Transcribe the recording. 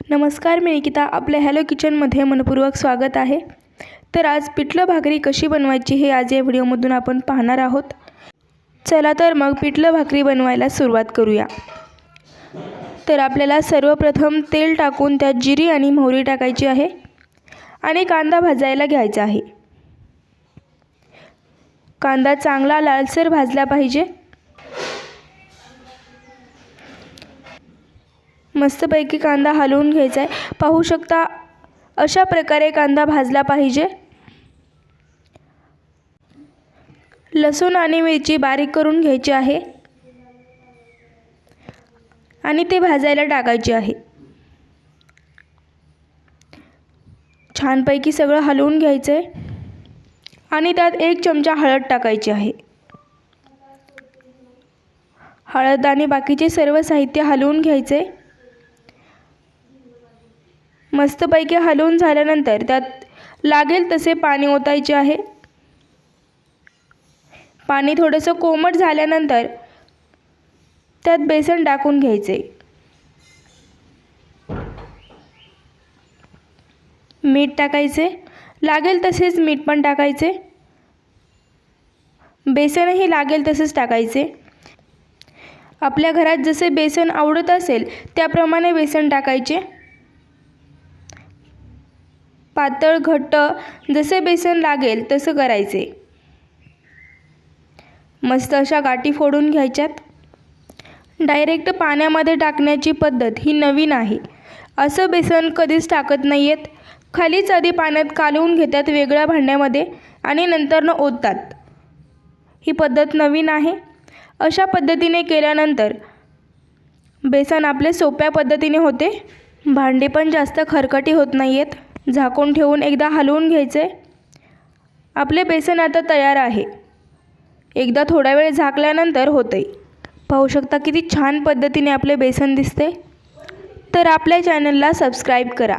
नमस्कार मी निकिता. आपल्या हॅलो किचनमध्ये मनपूर्वक स्वागत आहे. तर आज पिठलं भाकरी कशी बनवायची हे आज या व्हिडिओमधून आपण पाहणार आहोत. चला तर मग पिठलं भाकरी बनवायला सुरुवात करूया. तर आपल्याला सर्वप्रथम तेल टाकून त्यात जिरी आणि मोहरी टाकायची आहे आणि कांदा भाजायला घ्यायचा आहे. कांदा चांगला लालसर भाजला पाहिजे. मस्तपैकी कांदा हलवून घ्यायचा आहे. पाहू शकता अशा प्रकारे कांदा भाजला पाहिजे. लसूण आणि मिरची बारीक करून घ्यायची आहे. आणि ते भाजायला टाकायचे आहे. छानपैकी सगळं हलवून घ्यायचं आहे आणि त्यात एक चमचा हळद टाकायची आहे. हळद आणि बाकीचे सर्व साहित्य हलवून घ्यायचे. मस्तपैकी हलवून झाल्यानंतर त्यात लागेल तसे पाणी ओतायचे आहे. पाणी थोडंसं कोमट झाल्यानंतर त्यात बेसन टाकून घ्यायचे. मीठ टाकायचे. लागेल तसेच मीठ पण टाकायचे. बेसनही लागेल तसेच टाकायचे. आपल्या घरात जसे बेसन आवडत असेल त्याप्रमाणे बेसन टाकायचे. पातळ घट्ट जसे बेसन लागेल तसं करायचे. मस्त अशा गाठी फोडून घ्यायच्यात. डायरेक्ट पाण्यामध्ये टाकण्याची पद्धत ही नवीन आहे. असं बेसन कधीच टाकत नाही आहेत खालीच आधी पाण्यात कालवून घेतात वेगळ्या भांड्यामध्ये आणि नंतरनं ओततात. ही पद्धत नवीन आहे. अशा पद्धतीने केल्यानंतर बेसन आपले सोप्या पद्धतीने होते. भांडे पण जास्त खरकटी होत नाही आहेत झाकून ठेवून एकदा हलवून घ्यायचे. आपले बेसन आता तयार आहे. एकदा थोडा वेळ झाकल्यानंतर होते. पाहू शकता किती छान पद्धतीने आपले बेसन दिसते. तर आपल्या चॅनलला सबस्क्राईब करा.